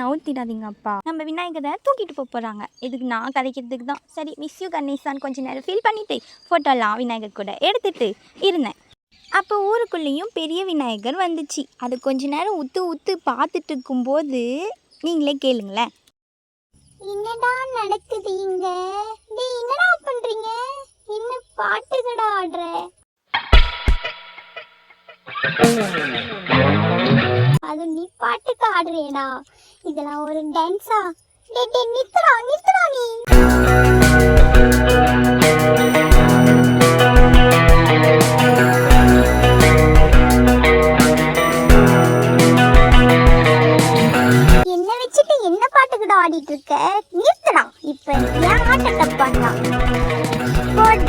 நவுத்திடாதீங்கப்பா நம்ம விநாயகரை தூக்கிட்டு போக போகிறாங்க இதுக்கு நான் கதைக்கிறதுக்கு தான். சரி மிஸ் யூ கணேசான்னு கொஞ்ச நேரம் ஃபீல் பண்ணிவிட்டு ஃபோட்டோலாம் விநாயகர் கூட எடுத்துட்டு இருந்தேன். அப்போ ஊருக்குள்ளேயும் பெரிய விநாயகர் வந்துச்சு. அது கொஞ்ச நேரம் உத்து உத்து பார்த்துட்டு இருக்கும்போது நீங்களே கேளுங்களேன். என்னடா நடக்குது இங்க? டேய் என்னடா பண்றீங்க? என்ன பாட்டுகடா ஆடுற? பாட்டுக்கு ஆடுறியடா இதெல்லாம் ஒரு டான்ஸா டேய் டேய் நித்துடா நித்துடா நீ. என்ன வச்சுட்டு என்ன பாட்டுக்குடா ஆடிட்டு இருக்க நிறுத்துடா. இப்ப ஏன் ஆட்டத்தை பண்ணலாம். குட்